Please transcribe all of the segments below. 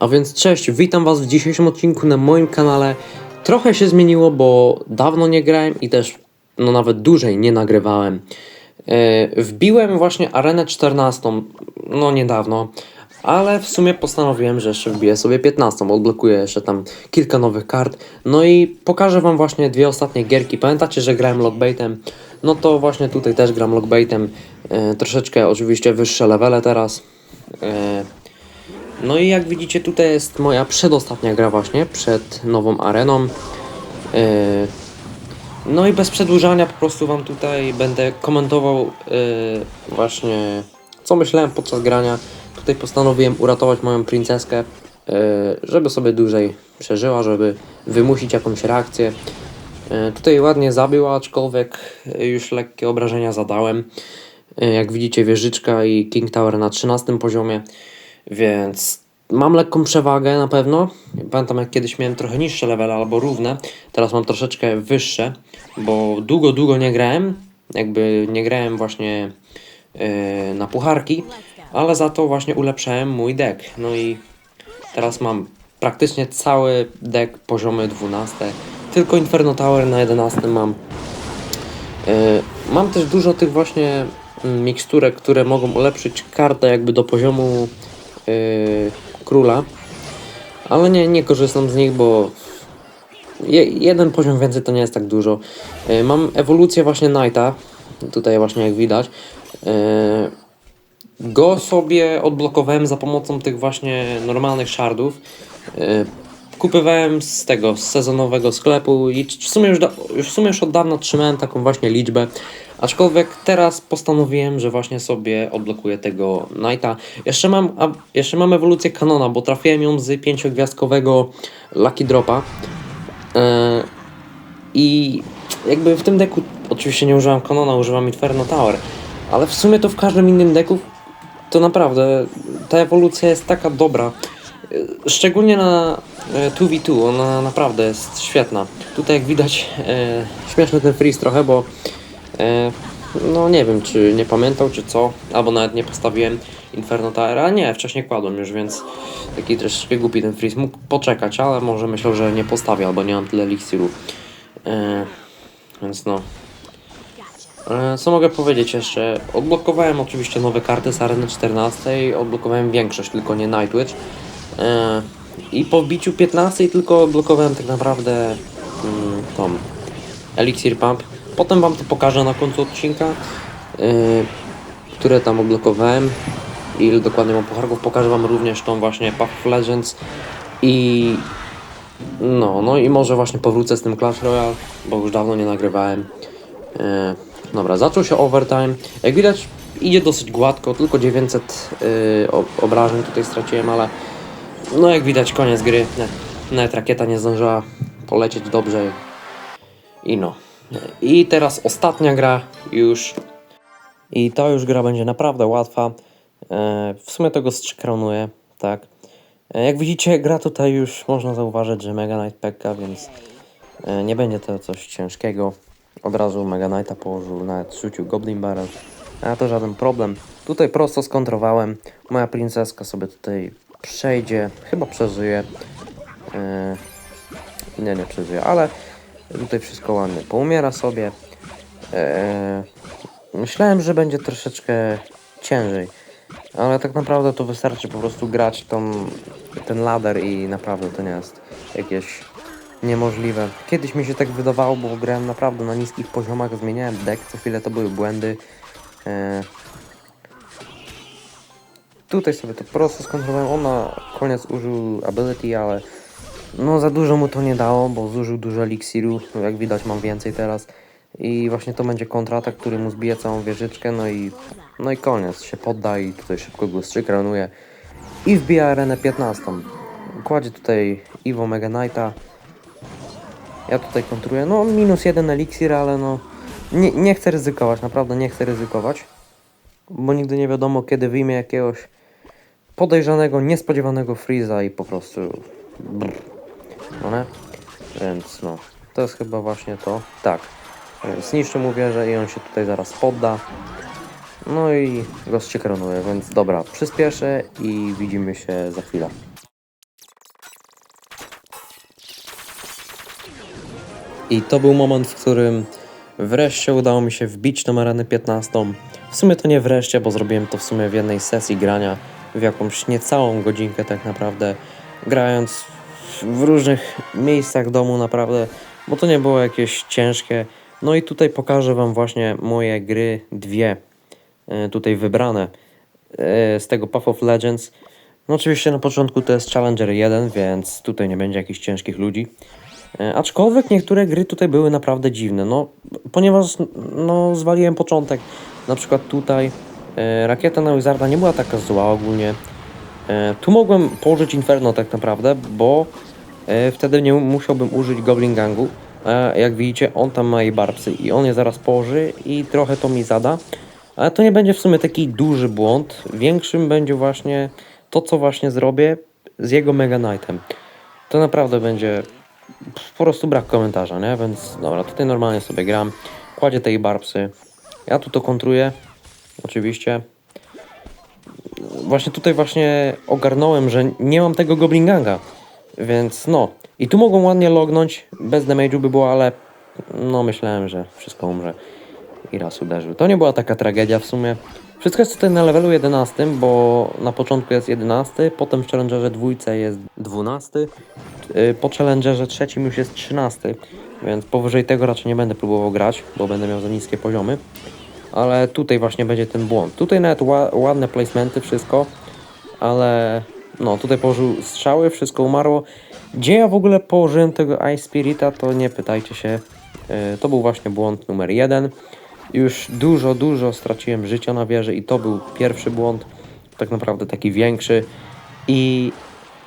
A więc cześć, witam Was w dzisiejszym odcinku na moim kanale. Trochę się zmieniło, bo dawno nie grałem i też no nawet dłużej nie nagrywałem. E, wbiłem właśnie arenę 14, no niedawno, ale w sumie postanowiłem, że jeszcze wbiję sobie 15, odblokuję jeszcze tam kilka nowych kart. No i pokażę Wam właśnie dwie ostatnie gierki. Pamiętacie, że grałem logbaitem? No to właśnie tutaj też gram logbaitem. E, troszeczkę oczywiście wyższe levele teraz. E, no i jak widzicie tutaj jest moja przedostatnia gra właśnie, przed nową areną. Yy, No i bez przedłużania po prostu wam tutaj będę komentował yy, właśnie co myślałem podczas grania. Tutaj postanowiłem uratować moją princeskę, yy, żeby sobie dłużej przeżyła, żeby wymusić jakąś reakcję. Tutaj ładnie zabiła, aczkolwiek już lekkie obrażenia zadałem. Jak widzicie wieżyczka i King Tower na 13 poziomie. Więc mam lekką przewagę na pewno. Pamiętam jak kiedyś miałem trochę niższe levele albo równe. Teraz mam troszeczkę wyższe, bo długo, długo nie grałem. Jakby nie grałem właśnie yy, na pucharki, ale za to właśnie ulepszałem mój deck. No i teraz mam praktycznie cały deck poziomy 12. Tylko Inferno Tower na 11 mam. Yy, mam też dużo tych właśnie mm, miksturek, które mogą ulepszyć kartę jakby do poziomu króla. Ale nie, nie korzystam z nich, bo je, jeden poziom więcej to nie jest tak dużo. Yy, mam ewolucję właśnie Knighta. Tutaj właśnie jak widać. Yy, go sobie odblokowałem za pomocą tych właśnie normalnych shardów. Kupywałem z tego, z sezonowego sklepu i w sumie już, w sumie już od dawna trzymałem taką właśnie liczbę. Aczkolwiek teraz postanowiłem, że właśnie sobie odblokuję tego Knighta. Jeszcze mam, a, jeszcze mam ewolucję Kanona, bo trafiłem ją z pięciogwiazdkowego Lucky Dropa. Yy, I jakby w tym deku oczywiście nie używam Kanona, używam Inferno Tower. Ale w sumie to w każdym innym deku to naprawdę ta ewolucja jest taka dobra. Yy, Szczególnie na e, 2v2, ona naprawdę jest świetna. Tutaj jak widać e, śmieszny ten freeze trochę, bo e, no nie wiem czy nie pamiętał czy co, albo nawet nie postawiłem Inferno Tower, a nie, wcześniej kładłem już, więc taki troszeczkę głupi ten freeze. Mógł poczekać, ale może myślał, że nie postawię, albo nie mam tyle eliksiru. E, więc no. E, Co mogę powiedzieć jeszcze? Odblokowałem oczywiście nowe karty z Areny 14, odblokowałem większość, tylko nie Nightwitch. E, I po wbiciu 15 tylko odblokowałem tak naprawdę mm, tą Elixir Pump. Potem wam to pokażę na końcu odcinka, e, które tam odblokowałem i ile dokładnie mam pucharków. Pokażę wam również tą właśnie Path of Legends i no, no i może właśnie powrócę z tym Clash Royale, bo już dawno nie nagrywałem. E, dobra, zaczął się overtime. Jak widać, idzie dosyć gładko, tylko 900 y, o- obrażeń tutaj straciłem, ale no jak widać, koniec gry. Nawet rakieta nie zdążyła polecieć dobrze. I no. I teraz ostatnia gra już. I to już gra będzie naprawdę łatwa. E, w sumie to go strzykronuję, tak. E, Jak widzicie, gra tutaj już można zauważyć, że Mega Knight Pekka, więc e, nie będzie to coś ciężkiego. Od razu Mega Knighta położył, nawet rzucił Goblin Barrel. A to żaden problem. Tutaj prosto skontrowałem. Moja princeska sobie tutaj przejdzie, chyba przeżyje. Nie, nie przeżyje, ale tutaj wszystko ładnie poumiera sobie. E, myślałem, że będzie troszeczkę ciężej. Ale tak naprawdę to wystarczy po prostu grać tą, ten ladder i naprawdę to nie jest jakieś niemożliwe. Kiedyś mi się tak wydawało, bo grałem naprawdę na niskich poziomach, zmieniałem deck, co chwilę to były błędy. E... Tutaj sobie to prosto skontrolowałem, on na koniec użył ability, ale no za dużo mu to nie dało, bo zużył dużo eliksiru, jak widać mam więcej teraz. I właśnie to będzie kontratak, który mu zbije całą wieżyczkę, no i, no i koniec, się podda i tutaj szybko go strzykranuje. I wbija arenę 15. Kładzie tutaj Iwo Mega Knighta. Ja tutaj kontruję, no minus jeden eliksir, ale no nie, nie chcę ryzykować, naprawdę nie chcę ryzykować. Bo nigdy nie wiadomo kiedy wyjmie jakiegoś podejrzanego, niespodziewanego freeza i po prostu... Brr stronę. Więc no, to jest chyba właśnie to. Tak, zniszczy mu wieżę i on się tutaj zaraz podda. No i gość się kronuje, więc dobra, przyspieszę i widzimy się za chwilę. I to był moment, w którym wreszcie udało mi się wbić na arenę 15. W sumie to nie wreszcie, bo zrobiłem to w sumie w jednej sesji grania, w jakąś niecałą godzinkę tak naprawdę, grając w różnych miejscach domu naprawdę, bo to nie było jakieś ciężkie. No i tutaj pokażę Wam właśnie moje gry, dwie e, tutaj wybrane e, z tego Path of Legends. No oczywiście na początku to jest Challenger 1, więc tutaj nie będzie jakichś ciężkich ludzi. E, Aczkolwiek niektóre gry tutaj były naprawdę dziwne, no ponieważ no, zwaliłem początek. Na przykład tutaj e, rakieta na Wizarda nie była taka zła ogólnie. E, tu mogłem położyć Inferno tak naprawdę, bo wtedy nie musiałbym użyć Goblin Gangu. A jak widzicie, on tam ma jej barbsy i on je zaraz położy i trochę to mi zada. Ale to nie będzie w sumie taki duży błąd. Większym będzie właśnie to, co właśnie zrobię z jego Mega Knightem. To naprawdę będzie po prostu brak komentarza, nie? Więc dobra, tutaj normalnie sobie gram. Kładzie tej barbsy. Ja tu to kontruję. Oczywiście. Właśnie tutaj właśnie ogarnąłem, że nie mam tego Goblin Ganga. Więc no. I tu mogą ładnie lognąć. Bez damage'u by było, ale no myślałem, że wszystko umrze. I raz uderzył. To nie była taka tragedia w sumie. Wszystko jest tutaj na levelu 11, bo na początku jest 11, potem w Challengerze dwójce jest 12, yy, po Challengerze trzecim już jest 13, więc powyżej tego raczej nie będę próbował grać, bo będę miał za niskie poziomy. Ale tutaj właśnie będzie ten błąd. Tutaj nawet ła ładne placementy, wszystko, ale no tutaj położył strzały, wszystko umarło. Gdzie ja w ogóle położyłem tego Ice Spirita, to nie pytajcie się. Yy, to był właśnie błąd numer jeden. Już dużo, dużo straciłem życia na wieży i to był pierwszy błąd, tak naprawdę taki większy. I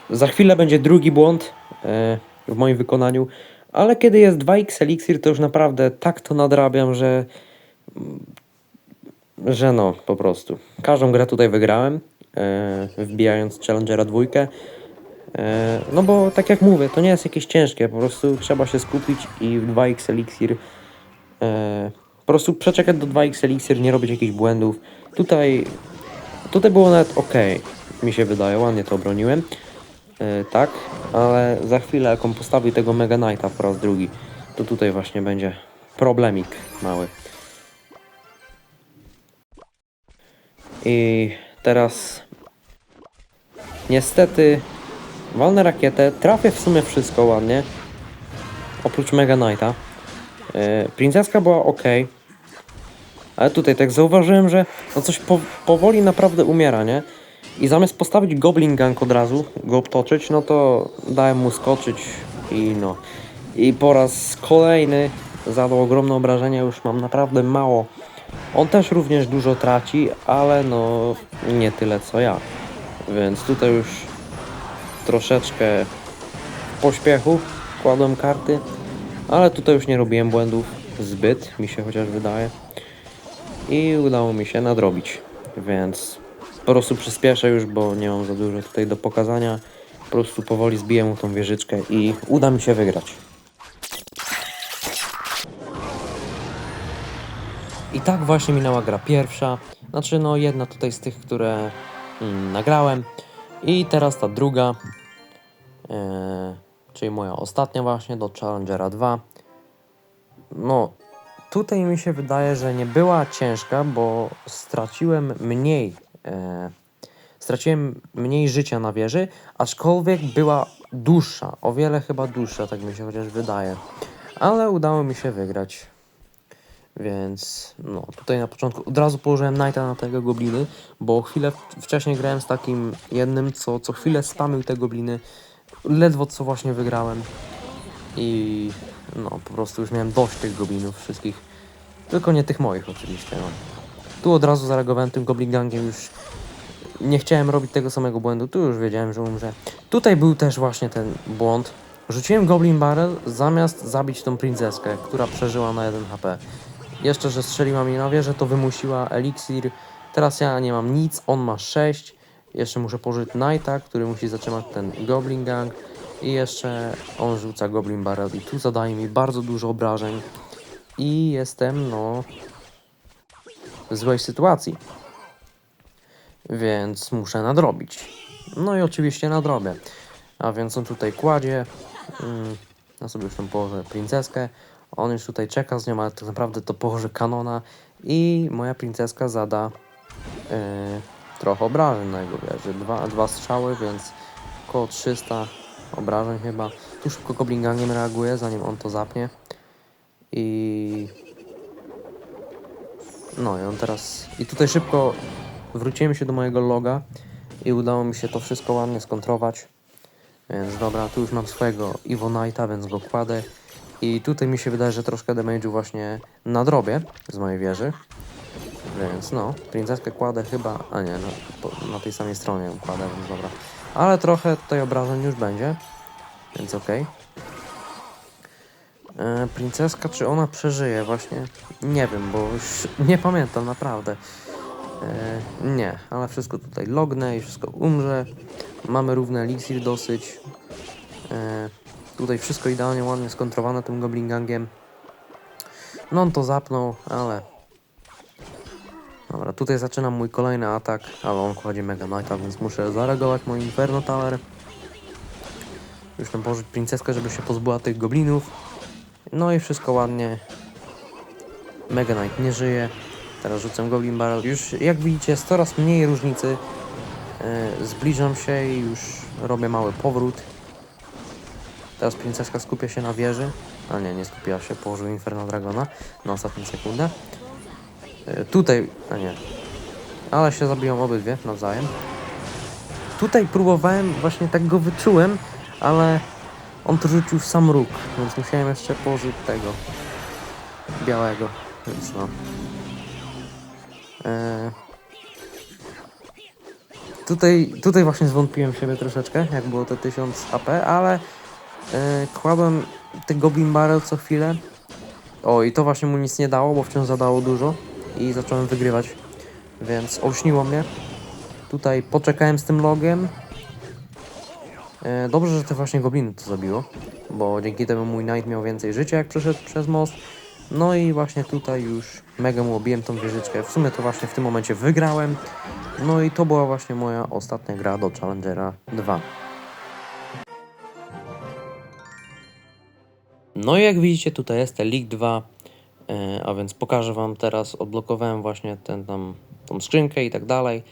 za chwilę będzie drugi błąd e, w moim wykonaniu, ale kiedy jest 2x eliksir, to już naprawdę tak to nadrabiam, że że no, po prostu. Każdą grę tutaj wygrałem, e, wbijając Challengera dwójkę. E, no bo tak jak mówię, to nie jest jakieś ciężkie, po prostu trzeba się skupić i w 2x eliksir e, po prostu przeczekać do 2x eliksir, nie robić jakichś błędów. Tutaj, tutaj było nawet ok, mi się wydaje, ładnie to obroniłem. E, tak, ale za chwilę jak on postawi tego Mega Knighta po raz drugi, to tutaj właśnie będzie problemik mały. I teraz niestety walnę rakietę, trafię w sumie wszystko ładnie, oprócz Mega Knighta. Yy, Princeska była ok, ale tutaj tak zauważyłem, że no coś po, powoli naprawdę umiera, nie? I zamiast postawić Goblin Gang od razu, go obtoczyć, no to dałem mu skoczyć i no. I po raz kolejny zadał ogromne obrażenia, już mam naprawdę mało. On też również dużo traci, ale no nie tyle co ja. Więc tutaj już troszeczkę w pośpiechu kładłem karty, ale tutaj już nie robiłem błędów zbyt, mi się chociaż wydaje. I udało mi się nadrobić, więc po prostu przyspieszę już, bo nie mam za dużo tutaj do pokazania. Po prostu powoli zbiję mu tą wieżyczkę i uda mi się wygrać. Tak właśnie minęła gra pierwsza. Znaczy, no jedna tutaj z tych, które mm, nagrałem. I teraz ta druga, e, czyli moja ostatnia właśnie do Challengera 2. No, tutaj mi się wydaje, że nie była ciężka, bo straciłem mniej. E, straciłem mniej życia na wieży, aczkolwiek była dłuższa, o wiele chyba dłuższa, tak mi się chociaż wydaje. Ale udało mi się wygrać. Więc no, tutaj na początku od razu położyłem Knighta na tego gobliny, bo chwilę wcześniej grałem z takim jednym, co co chwilę spamił te gobliny. Ledwo co właśnie wygrałem. I no, po prostu już miałem dość tych goblinów wszystkich. Tylko nie tych moich oczywiście. No. Tu od razu zareagowałem tym goblin gangiem już. Nie chciałem robić tego samego błędu, tu już wiedziałem, że umrze. Tutaj był też właśnie ten błąd. Rzuciłem Goblin Barrel zamiast zabić tą princeskę, która przeżyła na 1 HP. Jeszcze, że strzeliła mi na wieżę, to wymusiła eliksir. Teraz ja nie mam nic, on ma 6. Jeszcze muszę pożyć Knighta, który musi zatrzymać ten Goblin Gang. I jeszcze on rzuca Goblin Barrel i tu zadaje mi bardzo dużo obrażeń. I jestem, no, w złej sytuacji. Więc muszę nadrobić. No i oczywiście nadrobię. A więc on tutaj kładzie. Mm, sobie już tam położę princeskę. On już tutaj czeka z nią, ale tak naprawdę to położy kanona i moja princeska zada yy, trochę obrażeń na jego wieży. Dwa, dwa strzały, więc około 300 obrażeń chyba. Tu szybko Goblin Gangiem reaguje, zanim on to zapnie. I... No i on teraz... I tutaj szybko wróciłem się do mojego loga i udało mi się to wszystko ładnie skontrować. Więc dobra, tu już mam swojego Evo Knighta, więc go kładę. I tutaj mi się wydaje, że troszkę damage'u właśnie nadrobię z mojej wieży. Więc no, princeskę kładę chyba, a nie, no, po, na tej samej stronie kładę, więc dobra. Ale trochę tutaj obrażeń już będzie, więc okej. E, Princeska, czy ona przeżyje właśnie? Nie wiem, bo już nie pamiętam naprawdę. E, nie, ale wszystko tutaj lognę i wszystko umrze. Mamy równy eliksir dosyć. E, tutaj wszystko idealnie, ładnie skontrowane tym Goblin Gangiem. No on to zapnął, ale... Dobra, tutaj zaczynam mój kolejny atak, ale on kładzie Mega Knighta, więc muszę zareagować mój Inferno Tower. Już tam położyć princeskę, żeby się pozbyła tych goblinów. No i wszystko ładnie. Mega Knight nie żyje. Teraz rzucam Goblin Barrel. Już jak widzicie jest coraz mniej różnicy. Yy, zbliżam się i już robię mały powrót. Teraz princeska skupia się na wieży. A nie, nie skupiła się. Położył Inferno Dragona na ostatnią sekundę. Yy, tutaj, a nie. Ale się zabiją obydwie nawzajem. Tutaj próbowałem, właśnie tak go wyczułem, ale on to rzucił w sam róg, więc musiałem jeszcze położyć tego białego, więc no. Eee, tutaj, tutaj właśnie zwątpiłem siebie troszeczkę, jak było te 1000 HP, ale e, kładłem te Goblin Barrel co chwilę. O, i to właśnie mu nic nie dało, bo wciąż zadało dużo i zacząłem wygrywać, więc olśniło mnie. Tutaj poczekałem z tym logiem, E, Dobrze, że te właśnie gobliny to zabiło, bo dzięki temu mój knight miał więcej życia, jak przeszedł przez most. No i właśnie tutaj już mega mu obiłem tą wieżyczkę. W sumie to właśnie w tym momencie wygrałem. No i to była właśnie moja ostatnia gra do Challengera 2. No i jak widzicie tutaj jest League 2, e, a więc pokażę Wam teraz, odblokowałem właśnie ten tam, tą skrzynkę i tak dalej.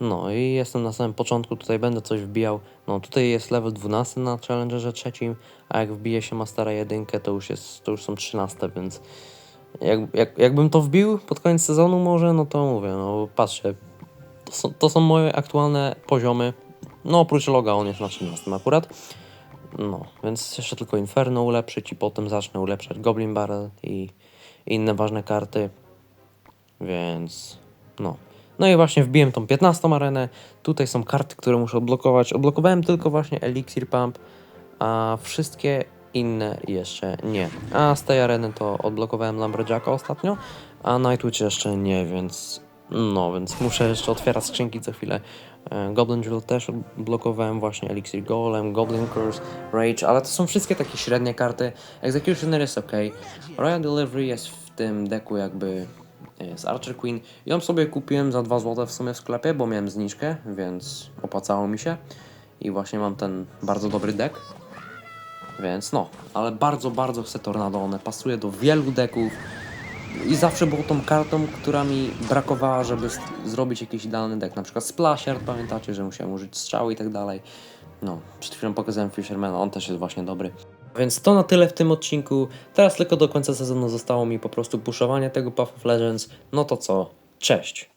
No i jestem na samym początku, tutaj będę coś wbijał. No tutaj jest level 12 na Challengerze trzecim, a jak wbije się Mastera jedynkę, to już jest, to już są 13, więc jak, jak, jakbym to wbił pod koniec sezonu może, no to mówię, no patrzcie, to są, to są moje aktualne poziomy. No oprócz loga on jest na 13 akurat. No, więc jeszcze tylko Inferno ulepszyć i potem zacznę ulepszać Goblin Barrel i inne ważne karty. Więc no. No i właśnie wbiłem tą 15 arenę. Tutaj są karty, które muszę odblokować. Odblokowałem tylko właśnie Elixir Pump, a wszystkie inne jeszcze nie. A z tej areny to odblokowałem Lumberjacka ostatnio, a Nightwitch jeszcze nie, więc no, więc muszę jeszcze otwierać skrzynki co chwilę. E, Goblin Drill też odblokowałem właśnie Elixir Golem, Goblin Curse, Rage, ale to są wszystkie takie średnie karty. Executioner jest ok. Royal Delivery jest w tym deku jakby jest Archer Queen. Ją sobie kupiłem za 2 zł w sumie w sklepie, bo miałem zniżkę, więc opłacało mi się. I właśnie mam ten bardzo dobry deck. Więc no, ale bardzo, bardzo chcę Tornado. One pasuje do wielu deków. I zawsze było tą kartą, która mi brakowała, żeby zrobić jakiś idealny deck. Na przykład Splasher, pamiętacie, że musiałem użyć strzały i tak dalej. No, przed chwilą pokazałem Fishermana, on też jest właśnie dobry. Więc to na tyle w tym odcinku. Teraz tylko do końca sezonu zostało mi po prostu puszowanie tego Path of Legends. No to co? Cześć!